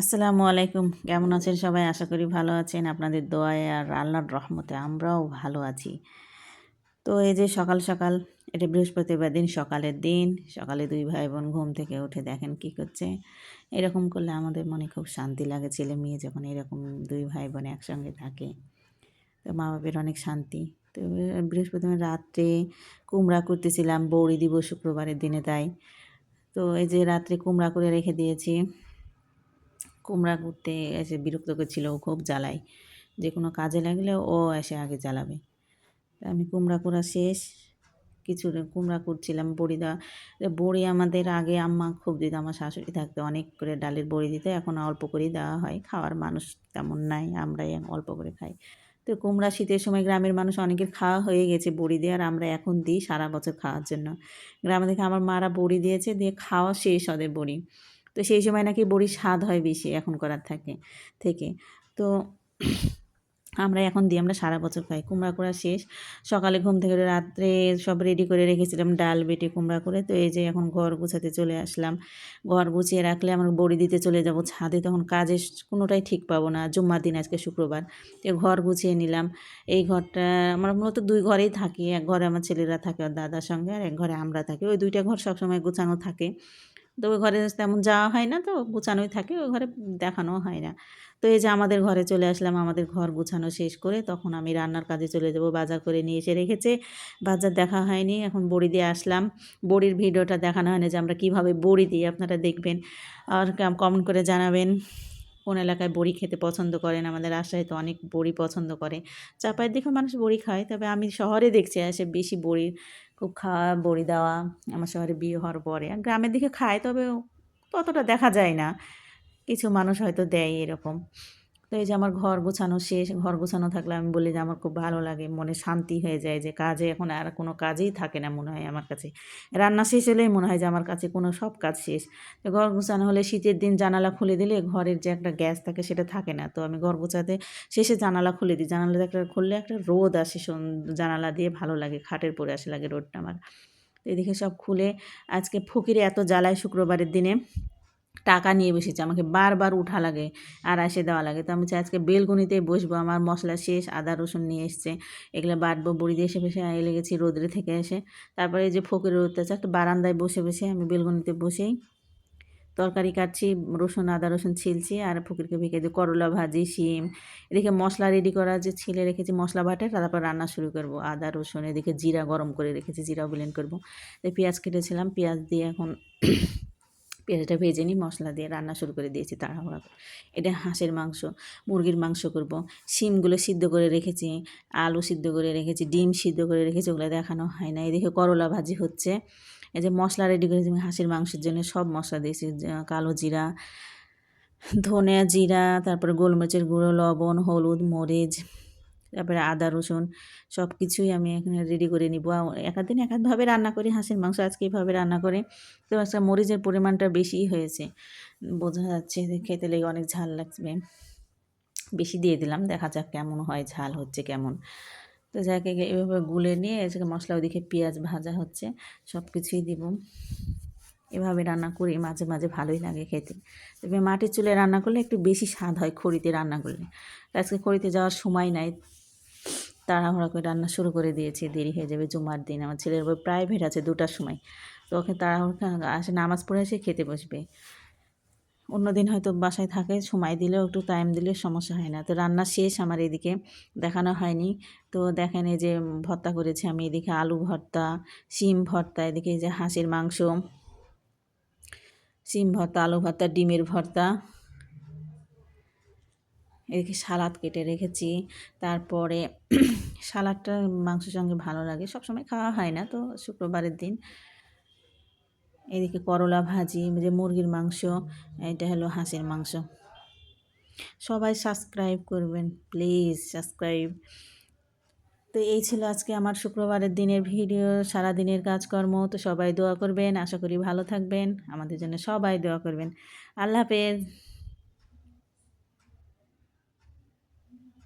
আসসালামু আলাইকুম। কেমন আছেন সবাই? আশা করি ভালো আছেন। আপনাদের দোয়ায় আর আল্লাহর রহমতে আমরাও ভালো আছি। তো এই যে সকাল সকাল, এটা বৃহস্পতিবার দিন, সকালের দিন। সকালে দুই ভাই বোন ঘুম থেকে উঠে দেখেন কি করছে। এরকম করলে আমাদের মনে খুব শান্তি লাগে। ছেলে মেয়ে যখন এরকম দুই ভাই বোন একসঙ্গে থাকে, তো মা বাপের অনেক শান্তি। তো বৃহস্পতিবার রাত্রে কুমড়া করতেছিলাম বৌড়ি দিব শুক্রবারের দিনে তাই। তো এই যে রাত্রে কুমড়া করে রেখে দিয়েছি। কুমড়া ঘুরতে এসে বিরক্ত করছিল, ও খুব জ্বালায়। যে কোনো কাজে লাগলে ও এসে আগে জ্বালাবে। আমি কুমড়া কুড়া শেষ। কিছু কুমড়া করছিলাম বড়ি দেওয়া। বড়ি আমাদের আগে আম্মা খুব দিত, আমার শাশুড়ি থাকতে, অনেক করে ডালের বড়ি দিতে, এখন অল্প করেই দেওয়া হয়। খাওয়ার মানুষ তেমন নাই, আমরাই অল্প করে খাই। তো কুমড়া শীতের সময় গ্রামের মানুষ অনেকের খাওয়া হয়ে গেছে বড়ি দিয়ে, আর আমরা এখন দিই সারা বছর খাওয়ার জন্য। গ্রামে থেকে আমার মারা বড়ি দিয়েছে, দিয়ে খাওয়া শেষ ওদের বড়ি। তো সেই সময় নাকি বড়ির স্বাদ হয় বেশি এখন করার থাকে, থেকে। তো আমরা এখন দিই আমরা সারা বছর খাই, কুমড়া করা শেষ। সকালে ঘুম থেকে রাত্রে সব রেডি করে রেখেছিলাম, ডাল, বেটে, কুমড়া করে। তো এই যে এখন ঘর গুছাতে চলে আসলাম। ঘর গুছিয়ে রাখলে আমার বড়ি দিতে চলে যাব ছাদে, তখন কাজে কোনোটাই ঠিক পাবো না। জুম্মার দিন আজকে শুক্রবার। তো ঘর গুছিয়ে নিলাম। এই ঘরটা আমরা মূলত দুই ঘরেই থাকি। এক ঘরে আমার ছেলেরা থাকে, ওর দাদার সঙ্গে, আর এক ঘরে আমরা থাকি। ওই দুইটা ঘর সবসময় গুছানো থাকে। তো ওই ঘরে তেমন যাওয়া হয় না তো, গুছানোই থাকে, ওই ঘরে দেখানো হয় না। তো এই যে আমাদের ঘরে চলে আসলাম, আমাদের ঘর গুছানো শেষ করে তখন আমি রান্নার কাজে চলে যাব, বাজার করে নিয়ে এসে রেখেছে। বাজার দেখা হয়নি, এখন বড়ি দিয়ে আসলাম। বড়ির ভিডিওটা দেখানো হয়নি যে আমরা কীভাবে বড়ি দিই, আপনারা দেখবেন। আর কমেন্ট করে জানাবেন। কোন এলাকায় বড়ি খেতে পছন্দ করেন? আমাদের রাজশাহী তো অনেক বড়ি পছন্দ করে। চাপাইয়ের দিকেও মানুষ বড়ি খায়, তবে আমি শহরে দেখছি, আসে বেশি বড়ি। খুব খাওয়া, বড়ি দেওয়া, আমার শহরে বিয়ে হওয়ার পরে। গ্রামের দিকে খায়, তবে ততটা দেখা যায় না। কিছু মানুষ হয়তো দেয় এরকম। তো এই যে আমার ঘর গোছানো শেষ, ঘর গোছানো থাকলে আমি বলি যে আমার খুব ভালো লাগে, মনে শান্তি হয়ে যায় যে কাজে এখন আর কোনো কাজেই থাকে না মনে হয় আমার কাছে। রান্না শেষ হলেই মনে হয় যে আমার কাছে কোনো সব কাজ শেষ। তো ঘর গোছানো হলে শীতের দিন জানালা খুলে দিলে ঘরের যে একটা গ্যাস থাকে সেটা থাকে না। তো আমি ঘর গোছাতে শেষে জানালা খুলে দিই। জানালা একটা খুললে একটা রোদ আসে জানালা দিয়ে ভালো লাগে, খাটের পরে আসে লাগে রোদটা আমার। এদিকে সব খুলে আজকে ফকিরে এত জ্বালায় শুক্রবারের দিনে। টাকা নিয়ে বসেছে, আমাকে বারবার উঠা লাগে, আর আসে দেওয়া লাগে। তো আমি চাই আজকে বেলগুনিতে বসবো, আমার মশলা শেষ, আদা, রসুন নিয়ে এসছে, এগুলো বাটবো, বড়ি দিয়ে এসে বসে এলে গেছি রোদ্রে থেকে এসে। তারপরে এই যে ফকিরের আছে, একটা বারান্দায় বসে বসে আমি বেলগুনিতে বসেই তরকারি কাটছি, রসুন, আদা, রসুন ছিলছি, আর ফকিরকে ভেঙে দিই করলা ভাজি, শিম, এদিকে মশলা রেডি করা যে ছিলে রেখেছি মশলা বাটে তারপর রান্না শুরু করব। আদা, রসুন, এদিকে জিরা গরম করে রেখেছি জিরা ব্লেন্ড করব। পেঁয়াজ কেটেছিলাম, পেঁয়াজ দিয়ে এখন পেঁয়াজটা ভেজে নিই মশলা দিয়ে রান্না শুরু করে দিয়েছি তাড়াহুড়া এটা হাঁসের মাংস, মুরগির মাংস করব। শিমগুলো সিদ্ধ করে রেখেছি, আলু সিদ্ধ করে রেখেছি, ডিম সিদ্ধ করে রেখেছি, ওগুলো দেখানো হয় না এদিকে করলা ভাজি হচ্ছে। এই যে মশলা রেডি করেছি আমি হাঁসের মাংসের জন্য, সব মশলা দিয়েছি কালো জিরা ধনে জিরা, তারপরে গোলমরিচের গুঁড়ো, লবণ, হলুদ, মরিচ তারপরে আদা, রসুন সব কিছুই আমি এখানে রেডি করে নিব। একাদিন একাধভাবে রান্না করি, হাঁসের মাংস আজকে এইভাবে রান্না করে। তো আজকে মরিচের পরিমাণটা বেশি হয়েছে। বোঝা যাচ্ছে খেতে লেগে অনেক ঝাল লাগবে। বেশি দিয়ে দিলাম, দেখা যাক কেমন হয়, ঝাল হচ্ছে কেমন। তো যাকে এভাবে গুলে নিয়ে এসে মশলা ওদিকে পেঁয়াজ ভাজা হচ্ছে সব কিছুই দিব। এভাবে রান্না করি, মাঝে মাঝে ভালোই লাগে খেতে। তবে মাটির চুলে রান্না করলে একটু বেশি স্বাদ হয় খড়িতে রান্না করলে। আজকে খড়িতে যাওয়ার সময় নাই। তাড়াহুড়া করে রান্না শুরু করে দিয়েছি, দেরি হয়ে যাবে জুমার দিন। আমার ছেলের বই প্রাইভেট আছে দুটার সময়। তো ওকে তাড়াহুড়া আসে, নামাজ পড়ে এসে খেতে বসবে। অন্য দিন হয়তো বাসায় থাকে, সময় দিলেও একটু টাইম দিলে সমস্যা হয় না। তো রান্না শেষ আমার এদিকে, দেখানো হয়নি। তো দেখেন এই যে ভর্তা করেছি আমি, এদিকে আলু ভর্তা, শিম ভর্তা, এদিকে যে হাঁসের মাংস, শিম ভর্তা, আলু ভর্তা, ডিমের ভর্তা। এদিকে সালাদ কেটে রেখেছি। তারপরে সালাদটা মাংসের সঙ্গে ভালো লাগে। সবসময় খাওয়া হয় না তো শুক্রবারের দিন। এদিকে করলা ভাজি যে মুরগির মাংস, এটা হলো হাঁসের মাংস। সবাই সাবস্ক্রাইব করবেন, প্লিজ সাবস্ক্রাইব। তো এই ছিল আজকে আমার শুক্রবারের দিনের ভিডিও সারা দিনের কাজকর্ম। তো সবাই দোয়া করবেন, আশা করি ভালো থাকবেন। আমাদের জন্য সবাই দোয়া করবেন। আল্লাহ হাফেজ।